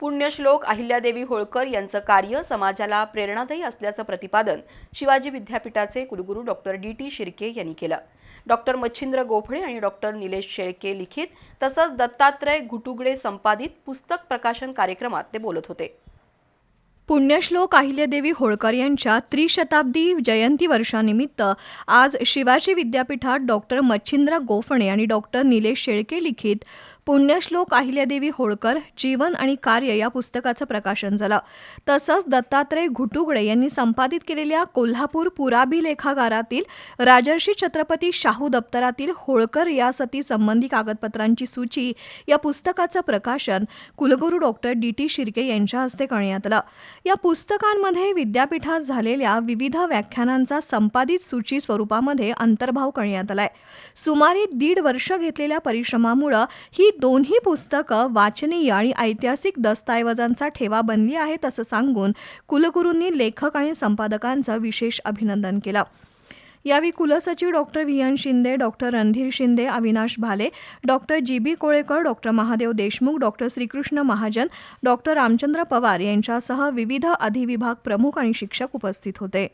पुण्यश्लोक अहिल्यादेवी होळकर यांचं कार्य समाजाला प्रेरणादायी असल्याचं प्रतिपादन शिवाजी विद्यापीठाचे कुलगुरू डॉक्टर डी टी शिर्के यांनी केलं. डॉक्टर मच्छिंद्र गोफळे आणि डॉक्टर निलेश शेळके लिखित तसंच दत्तात्रय घुटुगडे संपादित पुस्तक प्रकाशन कार्यक्रमात ते बोलत होते. पुण्यश्लोक अहिल्यादेवी होळकर यांच्या त्रिशताब्दी जयंती वर्षानिमित्त आज शिवाजी विद्यापीठात डॉक्टर मच्छिंद्र गोफणे आणि डॉक्टर निलेश शेळके लिखित पुण्यश्लोक अहिल्यादेवी होळकर जीवन आणि कार्य या पुस्तकाचं प्रकाशन झालं. तसंच दत्तात्रय घुटुगडे यांनी संपादित केलेल्या कोल्हापूर पुराभिलेखागारातील राजर्षी छत्रपती शाहू दप्तरातील होळकर रियासती संबंधी कागदपत्रांची सूची या पुस्तकाचं प्रकाशन कुलगुरू डॉक्टर डी टी शिर्के यांच्या हस्ते करण्यात आलं. या पुस्तकांमध्ये विद्यापीठात झालेल्या विविध व्याख्यानांचा संपादित सूची स्वरूपामध्ये अंतर्भाव करण्यात आलाय. सुमारे दीड वर्ष घेतलेल्या परिश्रमामुळं ही दोन्ही पुस्तकं वाचनीय आणि ऐतिहासिक दस्तऐवजांचा ठेवा बनली आहेत असं सांगून कुलगुरूंनी लेखक आणि संपादकांचं विशेष अभिनंदन केलं. यावेळी कुलसचिव doctor V N Shinde doctor Randhir Shinde Avinash Bhale doctor G B Kolekar doctor Mahadev Deshmukh doctor Shrikrishna Mahajan doctor Ramchandra Pawar यांच्यासह विविध अधिविभाग प्रमुख आणि शिक्षक उपस्थित होते.